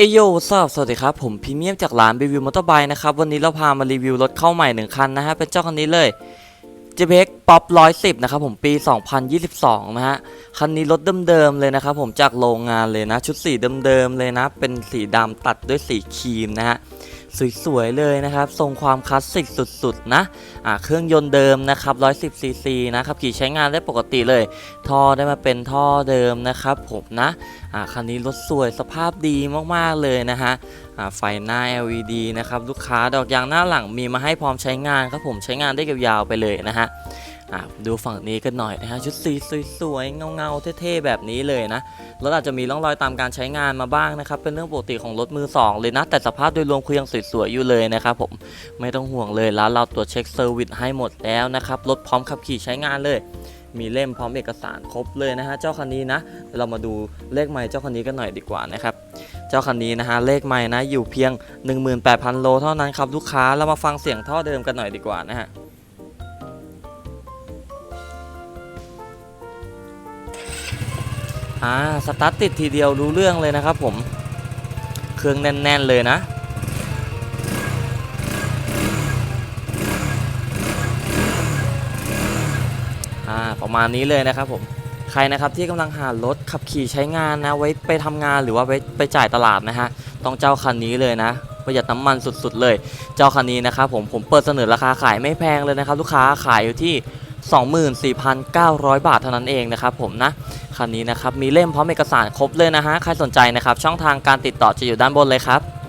เอโยสวัสดีครับ ผมพรีเมียมจากร้านรีวิวมอเตอร์ไบค์นะครับ วันนี้เราพามารีวิวรถเข้าใหม่หนึ่งคันนะฮะ เป็นเจ้าคันนี้เลย j p e x Pop 110 นะครับผมปี 2022 นะฮะ คันนี้รถเดิมๆเลยนะครับผมจากโรงงานเลยนะ ชุดสีเดิมๆเลยนะ เป็นสีดำตัดด้วยสีครีมนะฮะ สวยๆเลยนะครับ ทรงความคลาสสิกสุดๆนะอ่าเครื่องยนต์เดิมนะครับ 110 ซีซีนะครับขี่ใช้งานได้ปกติเลย ท่อได้มาเป็นท่อเดิมนะครับผมนะอ่าคันนี้รถสวยสภาพดีมากๆเลยนะฮะอ่าไฟหน้า LED นะครับ ลูกค้าดอกยางหน้าหลังมีมาให้พร้อมใช้งานครับผมใช้งานได้ยาวๆไปเลยนะฮะ อ่าดูฝั่งนี้กันหน่อยนะฮะชุดสีสวยๆเงาๆเท่ๆแบบนี้เลยนะรถอาจจะมีร่องรอยตามการใช้งานมาบ้างนะครับเป็นเรื่องปกติของรถมือสองเลยนะ แต่สภาพโดยรวมคือยังสวยๆอยู่เลยนะครับผมไม่ต้องห่วงเลยร้านเราตรวจเช็คเซอร์วิสให้หมดแล้วนะครับรถพร้อมขับขี่ใช้งานเลย มีเล่มพร้อมเอกสารครบเลยนะฮะเจ้าคันนี้นะ เรามาดูเลขไมล์เจ้าคันนี้กันหน่อยดีกว่านะครับเจ้าคันนี้นะฮะเลขไมล์นะอยู่เพียง 18,000 โลเท่านั้นครับลูกค้าเรามาฟังเสียงท่อเดิมกันหน่อยดีกว่านะฮะ อ่าสตาร์ทติดทีเดียวรู้เรื่องเลยนะครับผม เครื่องแน่น ๆ เลยนะ อ่า ประมาณนี้เลยนะครับผม ใครนะครับที่กำลังหารถขับขี่ใช้งานนะ ไว้ไปทำงานหรือว่าไปไปจ่ายตลาดนะฮะ ต้องเจ้าคันนี้เลยนะประหยัดน้ำมันสุดๆเลย เจ้าคันนี้นะครับผม ผมเปิดเสนอราคาขายไม่แพงเลยนะครับ ลูกค้าขายอยู่ที่ 24,900 บาทเท่านั้นเองนะครับผมนะคันนี้นะครับมีเล่มพร้อมเอกสารครบเลยนะฮะใครสนใจนะครับช่องทางการติดต่อจะอยู่ด้านบนเลยครับ